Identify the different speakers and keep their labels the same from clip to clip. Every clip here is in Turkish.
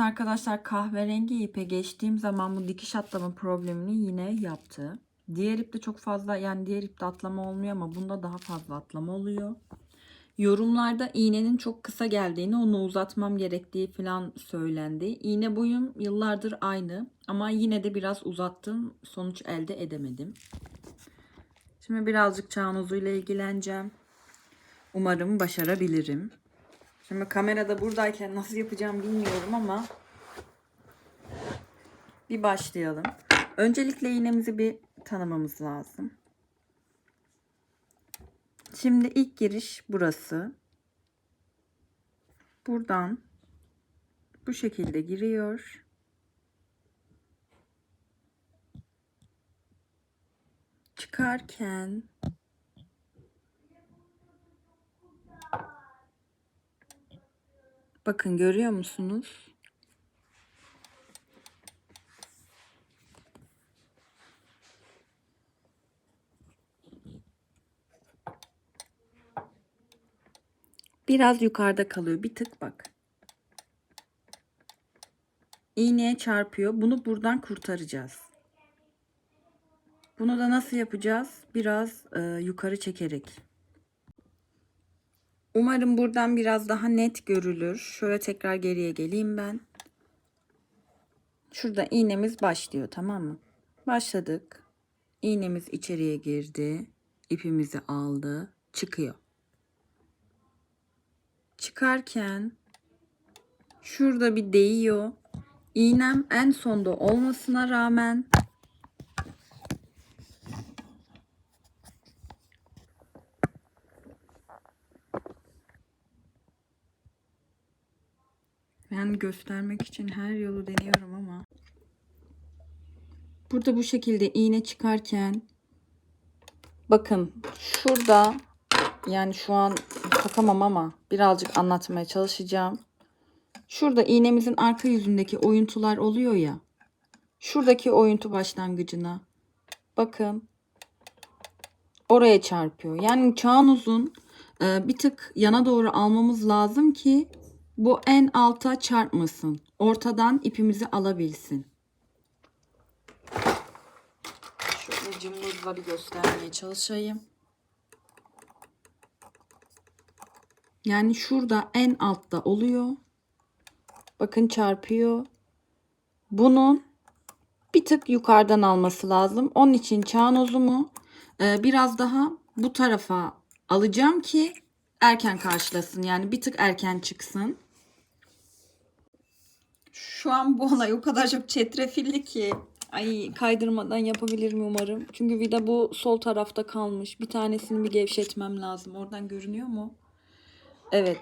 Speaker 1: Arkadaşlar kahverengi ipe geçtiğim zaman bu dikiş atlama problemini yine yaptı. Diğer ipte çok fazla yani diğer ipte atlama olmuyor ama bunda daha fazla atlama oluyor. Yorumlarda iğnenin çok kısa geldiğini, onu uzatmam gerektiği falan söylendi. İğne boyum yıllardır aynı ama yine de biraz uzattım. Sonuç elde edemedim. Şimdi birazcık çağnozuyla ilgileneceğim. Umarım başarabilirim. Şimdi kamerada buradayken nasıl yapacağım bilmiyorum ama bir başlayalım. Öncelikle iğnemizi bir tanımamız lazım. Şimdi ilk giriş burası. Buradan bu şekilde giriyor. Çıkarken Bakın görüyor musunuz? Biraz yukarıda kalıyor. Bir tık bak. İğneye çarpıyor. Bunu buradan kurtaracağız. Bunu da nasıl yapacağız? Biraz e, yukarı çekerek. Umarım buradan biraz daha net görülür. Şöyle tekrar geriye geleyim ben. Şurada iğnemiz başlıyor tamam mı? Başladık. İğnemiz içeriye girdi. İpimizi aldı. Çıkıyor. Çıkarken şurada bir değiyor. İğnem en sonda olmasına rağmen Ben göstermek için her yolu deniyorum ama burada bu şekilde iğne çıkarken bakın şurada yani şu an takamam ama birazcık anlatmaya çalışacağım. Şurada iğnemizin arka yüzündeki oyuntular oluyor ya. Şuradaki oyuntu başlangıcına bakın oraya çarpıyor. Yani çağın uzun e, bir tık yana doğru almamız lazım ki bu en alta çarpmasın. Ortadan ipimizi alabilsin. Şöyle cımbızla bir göstermeye çalışayım. Yani şurada en altta oluyor. Bakın çarpıyor. Bunun bir tık yukarıdan alması lazım. Onun için çağnozumu e, biraz daha bu tarafa alacağım ki erken karşılasın. Yani bir tık erken çıksın. Şu an bu olay o kadar çok çetrefilli ki. Ay kaydırmadan yapabilirim umarım. Çünkü vida bu sol tarafta kalmış. Bir tanesini bir gevşetmem lazım. Oradan görünüyor mu? Evet.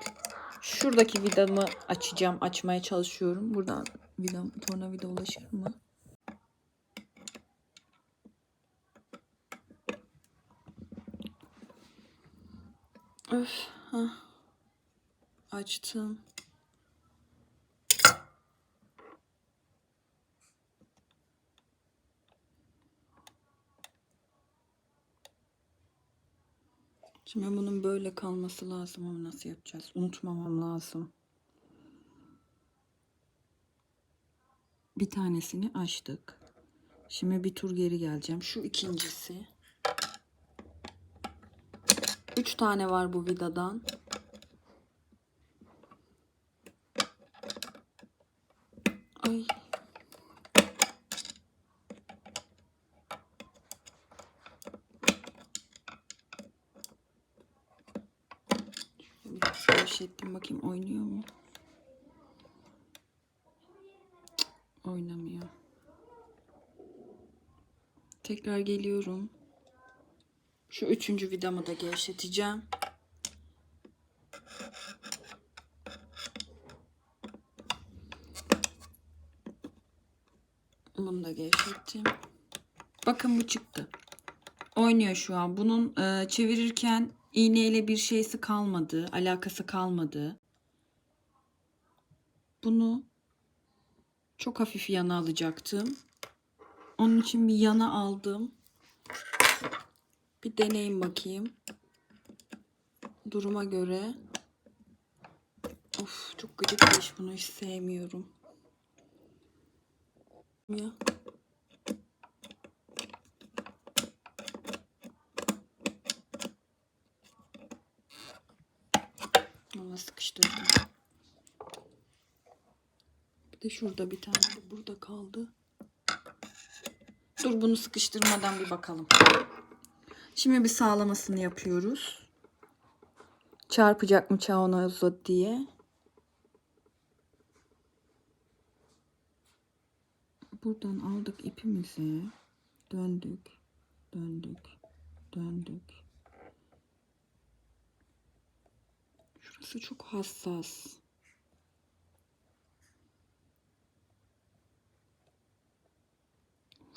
Speaker 1: Şuradaki vidamı açacağım. Açmaya çalışıyorum. Buradan vidam, tornavida ulaşır mı? Öf. Hah. Açtım. Şimdi bunun böyle kalması lazım ama nasıl yapacağız? Unutmamam lazım. Bir tanesini açtık. Şimdi bir tur geri geleceğim. Şu ikincisi. Üç tane var bu vidadan. Ay. Bir gevşettim bakayım oynuyor mu? Cık, Oynamıyor. Tekrar geliyorum. Şu üçüncü vidamı da gevşeteceğim. Bunu da gevşettim. Bakın bu çıktı. Oynuyor şu an. Bunun e, çevirirken iğneyle bir şeysi kalmadı. Alakası kalmadı. Bunu çok hafif yana alacaktım. Onun için bir yana aldım. Bir deneyim bakayım. Duruma göre. Of çok gıcık bir iş bunu hiç sevmiyorum. Ya. Valla sıkıştırdım. Bir de şurada bir tane burada kaldı. Dur bunu sıkıştırmadan bir bakalım. Şimdi bir sağlamasını yapıyoruz. Çarpacak mı çavanozu diye. Buradan aldık ipimizi. Döndük. Döndük. Döndük. Şurası çok hassas.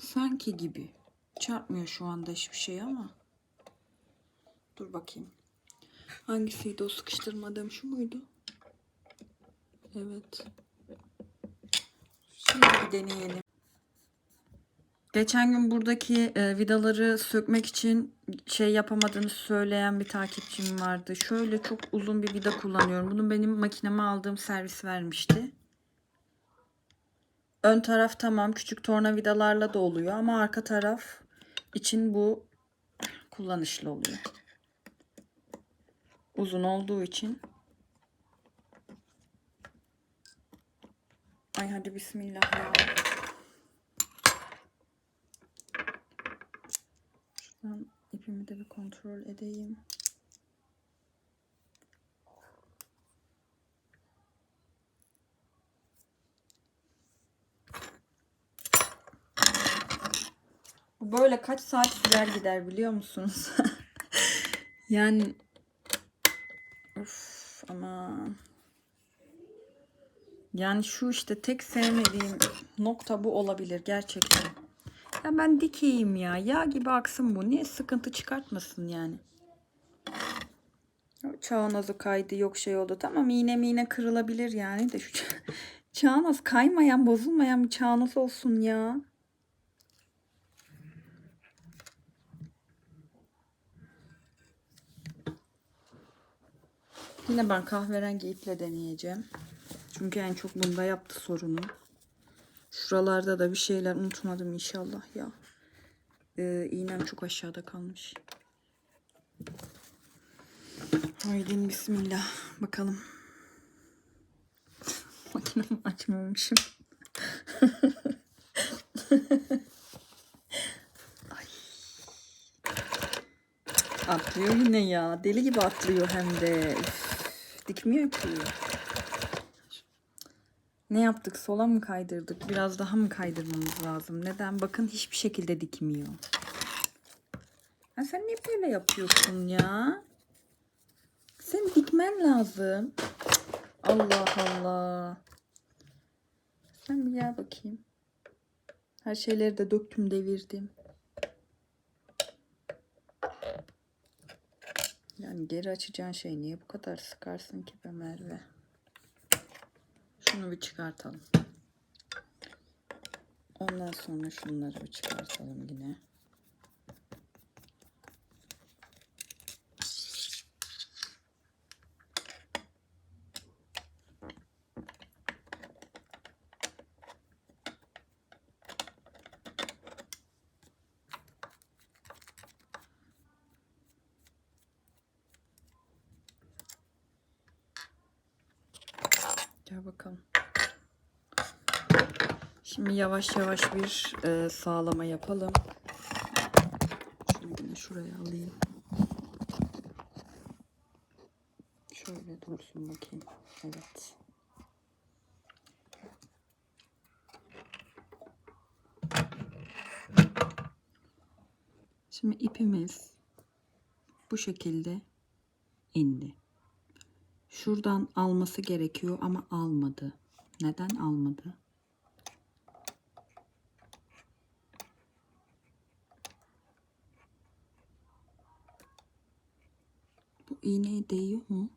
Speaker 1: Sanki gibi. Çarpmıyor şu anda hiçbir şey ama. Dur bakayım. Hangisiydi o sıkıştırmadığım şu muydu? Evet. Şimdi bir deneyelim. Geçen gün buradaki e, vidaları sökmek için şey yapamadığını söyleyen bir takipçim vardı. Şöyle çok uzun bir vida kullanıyorum. Bunu benim makineme aldığım servis vermişti. Ön taraf tamam küçük tornavidalarla da oluyor ama arka taraf için bu kullanışlı oluyor. Uzun olduğu için. Ay hadi bismillah ya. Şuradan ipimi de bir kontrol edeyim. Bu böyle kaç saat sürer gider biliyor musunuz? yani Of ama yani şu işte tek sevmediğim nokta bu olabilir gerçekten. Ya ben dikeyim ya. Yağ gibi aksın bu. Niye sıkıntı çıkartmasın yani? Çağnozu kaydı yok şey oldu. Tamam iğne miğne kırılabilir yani de şu çağnoz kaymayan bozulmayan bir çağnoz olsun ya. Yine ben kahverengi iple deneyeceğim. Çünkü en çok bunda yaptı sorunu. Şuralarda da bir şeyler unutmadım inşallah ya. Ee, iğnem çok aşağıda kalmış. Haydi bismillah. Bakalım. Makinemi açmamışım. Ay. Atlıyor yine ya. Deli gibi atlıyor hem de. Üf, dikmiyor ki. Ne yaptık? Sola mı kaydırdık? Biraz daha mı kaydırmamız lazım? Neden? Bakın hiçbir şekilde dikmiyor. Ya sen niye böyle yapıyorsun ya? Sen dikmen lazım. Allah Allah. Sen bir gel bakayım. Her şeyleri de döktüm devirdim. Yani geri açacağın şey niye bu kadar sıkarsın ki be Merve? Şunu bir çıkartalım. Ondan sonra şunları bir çıkartalım yine. Gel bakalım. Şimdi yavaş yavaş bir e, sağlama yapalım. Şunu şuraya alayım. Şöyle dursun bakayım. Evet. Şimdi ipimiz bu şekilde indi. Şuradan alması gerekiyor ama almadı. Neden almadı? İğneye değiyor mu?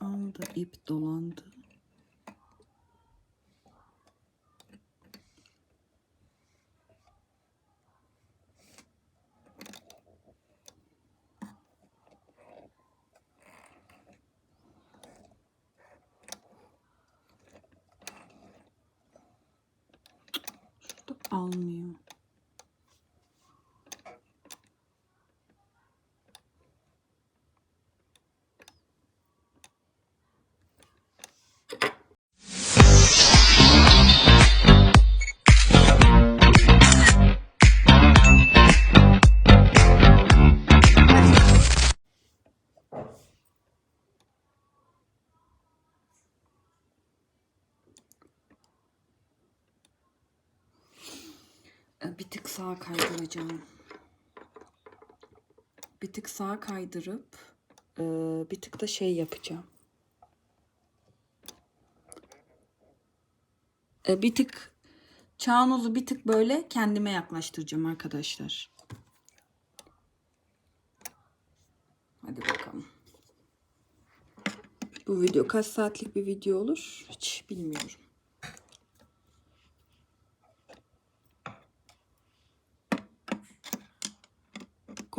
Speaker 1: Aldı ip dolandı. Almıyor. E, sağa kaydıracağım. Bir tık sağa kaydırıp e, bir tık da şey yapacağım. E, Bir tık çağnozu bir tık böyle kendime yaklaştıracağım arkadaşlar. Hadi bakalım. Bu video kaç saatlik bir video olur hiç bilmiyorum.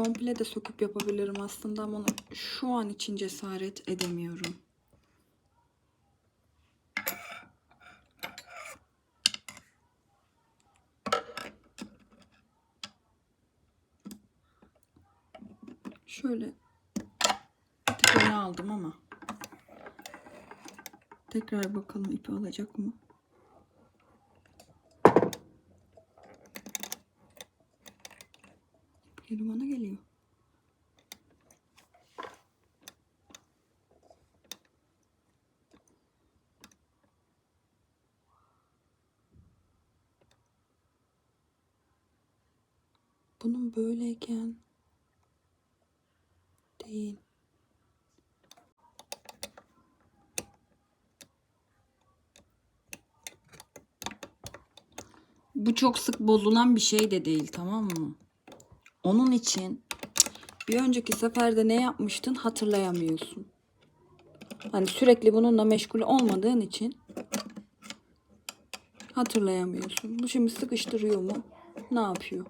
Speaker 1: Komple de söküp yapabilirim aslında ama şu an için cesaret edemiyorum. Şöyle bir tık öne aldım ama tekrar bakalım ipi alacak mı? Geri bana geliyor. Bunun böyleyken değil. Bu çok sık bozulan bir şey de değil tamam mı? Onun için bir önceki seferde ne yapmıştın hatırlayamıyorsun. Hani sürekli bununla meşgul olmadığın için hatırlayamıyorsun. Bu şimdi sıkıştırıyor mu? Ne yapıyor?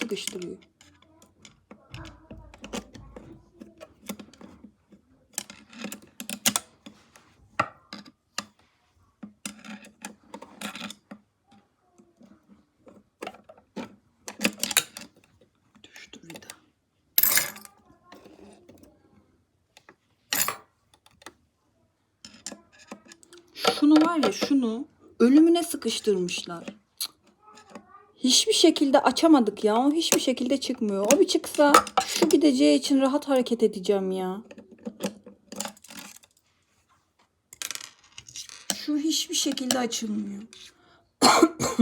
Speaker 1: Sıkıştırıyor. Düştü vida. Şunu var ya şunu ölümüne sıkıştırmışlar. Hiçbir şekilde açamadık ya. O hiçbir şekilde çıkmıyor. O bir çıksa şu gideceği için rahat hareket edeceğim ya. Şu hiçbir şekilde açılmıyor.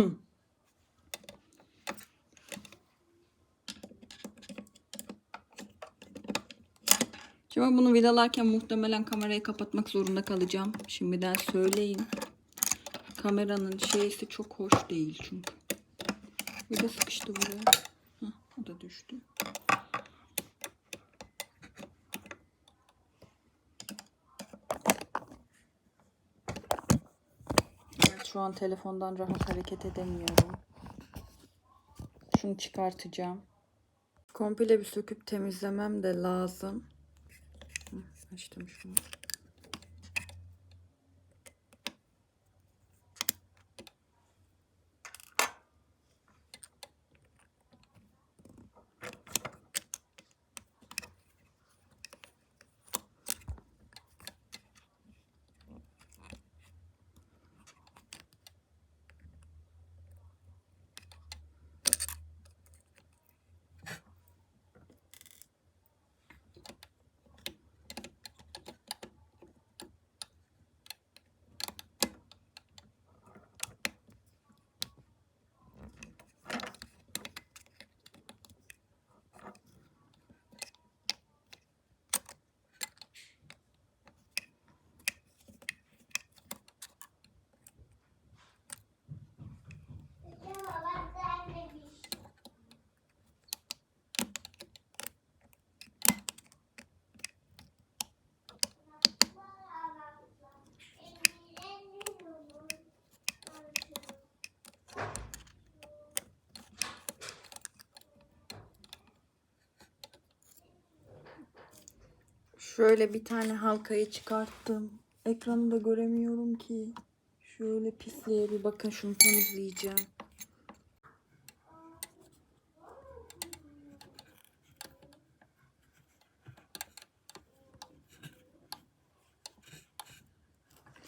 Speaker 1: Şimdi bunu vidalarken muhtemelen kamerayı kapatmak zorunda kalacağım. Şimdiden söyleyeyim. Kameranın şeysi çok hoş değil çünkü. Vida sıkıştı buraya. Hah, o da düştü. Evet, şu an telefondan rahat hareket edemiyorum. Şunu çıkartacağım. Komple bir söküp temizlemem de lazım. Açtım şunu. Şöyle bir tane halkayı çıkarttım. Ekranı da göremiyorum ki. Şöyle pisliğe bir bakın şunu temizleyeceğim.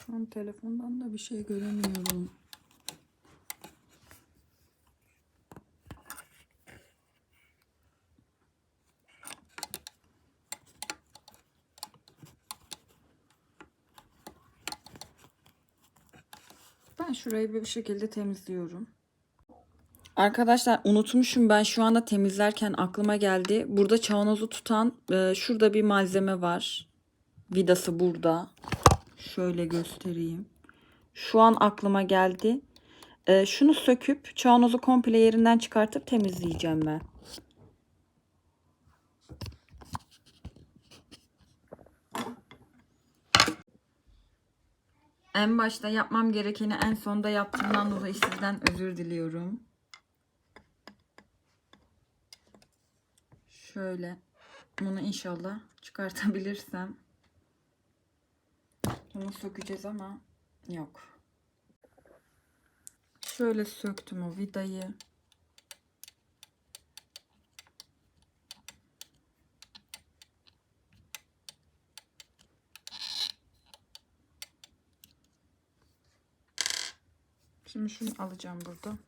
Speaker 1: Şu an telefondan da bir şey göremiyorum. Ben şurayı bir şekilde temizliyorum. Arkadaşlar unutmuşum ben şu anda temizlerken aklıma geldi. Burada çavanozu tutan e, şurada bir malzeme var. Vidası burada. Şöyle göstereyim. Şu an aklıma geldi. E, şunu söküp çavanozu komple yerinden çıkartıp temizleyeceğim ben. En başta yapmam gerekeni en sonda yaptığımdan dolayı sizden özür diliyorum. Şöyle bunu inşallah çıkartabilirsem. Bunu sökeceğiz ama yok. Şöyle söktüm o vidayı. Şimdi şunu alacağım burada.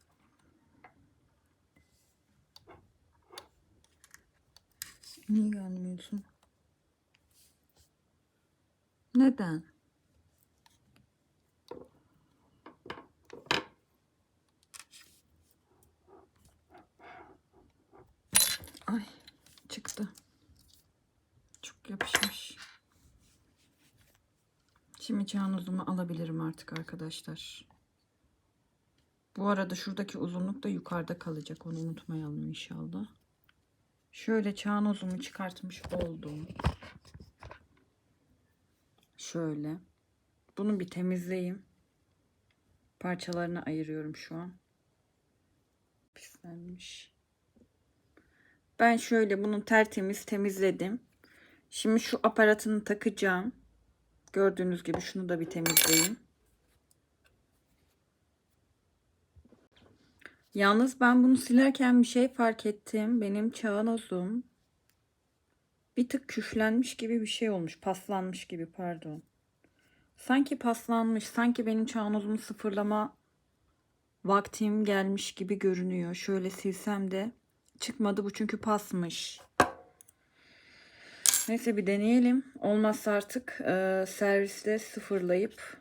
Speaker 1: Niye gelmiyorsun? Neden? Ay çıktı. Çok yapışmış. Şimdi çağnozumu alabilirim artık arkadaşlar. Bu arada şuradaki uzunluk da yukarıda kalacak. Onu unutmayalım inşallah. Şöyle çağnozumu çıkartmış oldum. Şöyle. Bunu bir temizleyeyim. Parçalarını ayırıyorum şu an. Pislenmiş. Ben şöyle bunu tertemiz temizledim. Şimdi şu aparatını takacağım. Gördüğünüz gibi şunu da bir temizleyeyim. Yalnız ben bunu silerken bir şey fark ettim. Benim çavanozum bir tık küflenmiş gibi bir şey olmuş. Paslanmış gibi pardon. Sanki paslanmış. Sanki benim çavanozumu sıfırlama vaktim gelmiş gibi görünüyor. Şöyle silsem de çıkmadı bu çünkü pasmış. Neyse bir deneyelim. Olmazsa artık e, serviste sıfırlayıp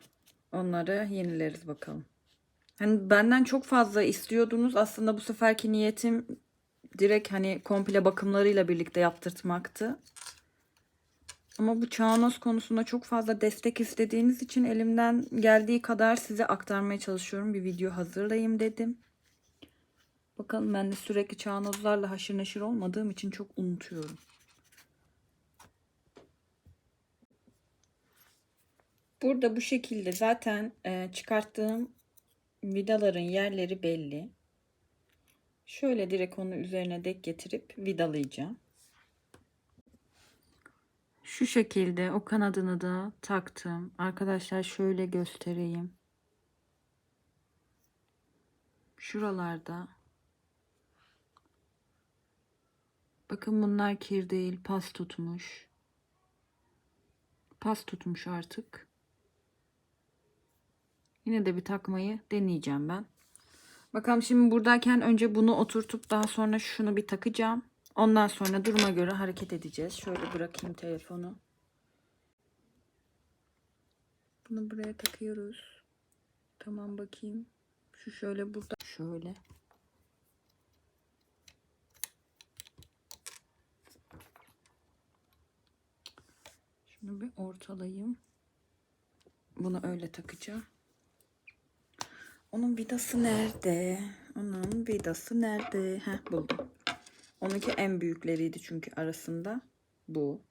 Speaker 1: onları yenileriz bakalım. Hani benden çok fazla istiyordunuz. Aslında bu seferki niyetim direkt hani komple bakımlarıyla birlikte yaptırtmaktı. Ama bu çağnoz konusunda çok fazla destek istediğiniz için elimden geldiği kadar size aktarmaya çalışıyorum. Bir video hazırlayayım dedim. Bakalım ben de sürekli çağnozlarla haşır neşir olmadığım için çok unutuyorum. Burada bu şekilde zaten e, çıkarttığım vidaların yerleri belli. Şöyle direkt onu üzerine dek getirip vidalayacağım. Şu şekilde o kanadını da taktım. Arkadaşlar şöyle göstereyim. Şuralarda. Bakın bunlar kir değil, pas tutmuş. Pas tutmuş artık. Yine de bir takmayı deneyeceğim ben. Bakalım şimdi buradayken önce bunu oturtup daha sonra şunu bir takacağım. Ondan sonra duruma göre hareket edeceğiz. Şöyle bırakayım telefonu. Bunu buraya takıyoruz. Tamam bakayım. Şu şöyle burada. Şöyle. Şunu bir ortalayayım. Bunu öyle takacağım. Onun vidası nerede? Onun vidası nerede? Heh buldum. Onunki en büyükleriydi çünkü arasında. Bu.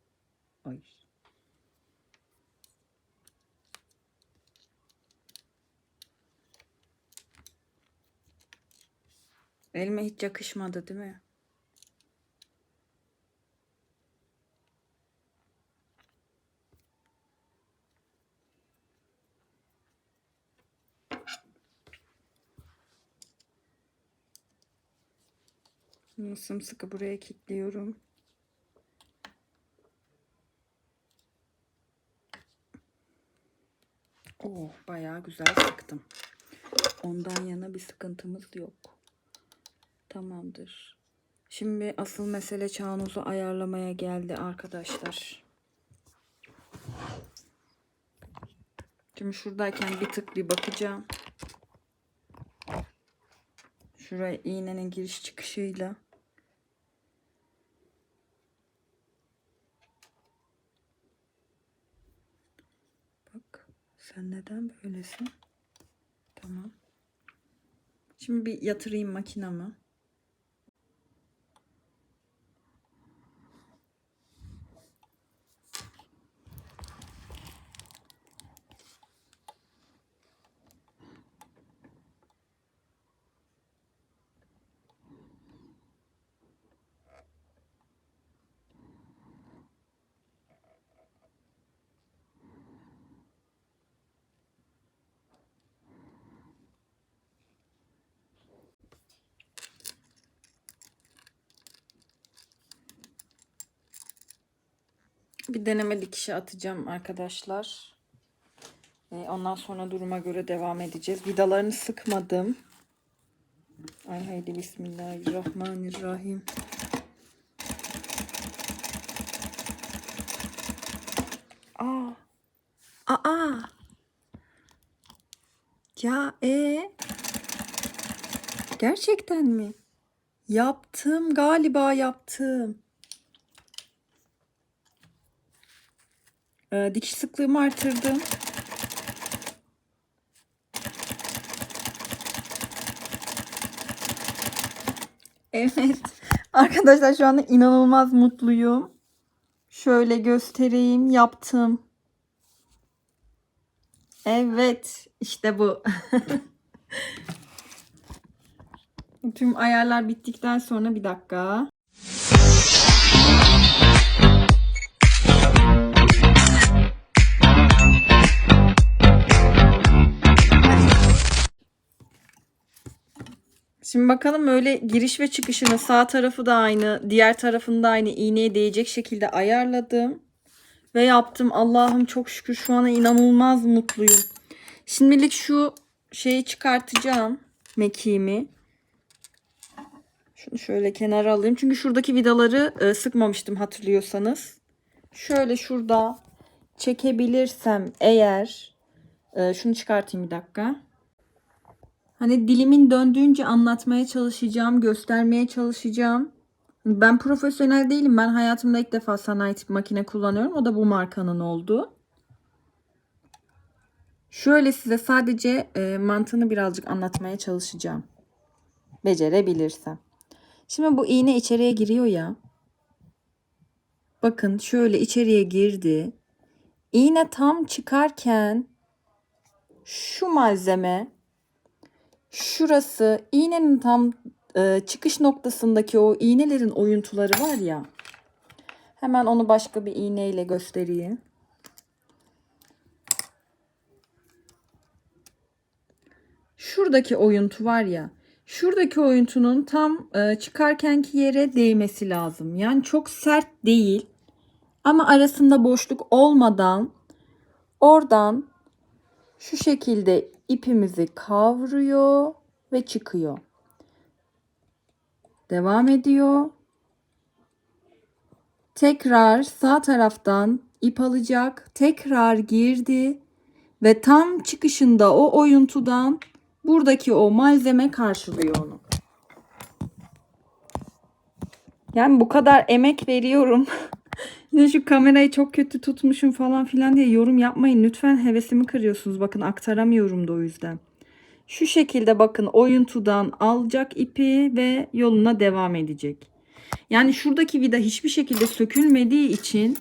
Speaker 1: Ay. Elime hiç yakışmadı değil mi? Bunu sımsıkı buraya kilitliyorum. Oh, bayağı güzel sıktım. Ondan yana bir sıkıntımız yok. Tamamdır. Şimdi asıl mesele çağınızı ayarlamaya geldi arkadaşlar. Şimdi şuradayken bir tık bir bakacağım. Şuraya iğnenin giriş çıkışıyla. Bak sen neden böylesin? Tamam. Şimdi bir yatırayım makinamı. Bir deneme dikişi atacağım arkadaşlar. Ondan sonra duruma göre devam edeceğiz. Vidalarını sıkmadım. Ay haydi bismillahirrahmanirrahim. Aa. Aa. Ya e Gerçekten mi? Yaptım galiba yaptım. Ee, dikiş sıklığımı artırdım. Evet. Arkadaşlar şu anda inanılmaz mutluyum. Şöyle göstereyim. Yaptım. Evet. işte bu. Tüm ayarlar bittikten sonra bir dakika. Şimdi bakalım öyle giriş ve çıkışını sağ tarafı da aynı, diğer tarafında aynı iğneye değecek şekilde ayarladım. Ve yaptım. Allah'ım çok şükür şu ana inanılmaz mutluyum. Şimdilik şu şeyi çıkartacağım. Mekiğimi. Şunu şöyle kenara alayım. Çünkü şuradaki vidaları e, sıkmamıştım hatırlıyorsanız. Şöyle şurada çekebilirsem eğer e, şunu çıkartayım bir dakika. Hani dilimin döndüğünce anlatmaya çalışacağım, göstermeye çalışacağım. Ben profesyonel değilim. Ben hayatımda ilk defa sanayi tip makine kullanıyorum. O da bu markanın oldu. Şöyle size sadece e, mantığını birazcık anlatmaya çalışacağım. Becerebilirsem. Şimdi bu iğne içeriye giriyor ya. Bakın şöyle içeriye girdi. İğne tam çıkarken şu malzeme şurası iğnenin tam e, çıkış noktasındaki o iğnelerin oyuntuları var ya. Hemen onu başka bir iğneyle göstereyim. Şuradaki oyuntu var ya. Şuradaki oyuntunun tam e, çıkarkenki yere değmesi lazım. Yani çok sert değil. Ama arasında boşluk olmadan oradan şu şekilde ipimizi kavruyor ve çıkıyor. Devam ediyor. Tekrar sağ taraftan ip alacak. Tekrar girdi ve tam çıkışında o oyuntudan buradaki o malzeme karşılıyor onu. Yani bu kadar emek veriyorum. Yine şu kamerayı çok kötü tutmuşum falan filan diye yorum yapmayın. Lütfen hevesimi kırıyorsunuz. Bakın aktaramıyorum da o yüzden. Şu şekilde bakın oyuntudan alacak ipi ve yoluna devam edecek. Yani şuradaki vida hiçbir şekilde sökülmediği için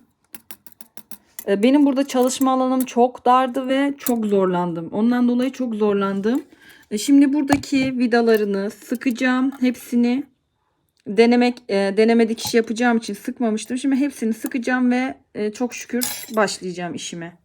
Speaker 1: e, benim burada çalışma alanım çok dardı ve çok zorlandım. Ondan dolayı çok zorlandım. E, Şimdi buradaki vidalarını sıkacağım. Hepsini denemek e, deneme dikiş yapacağım için sıkmamıştım. Şimdi hepsini sıkacağım ve e, çok şükür başlayacağım işime.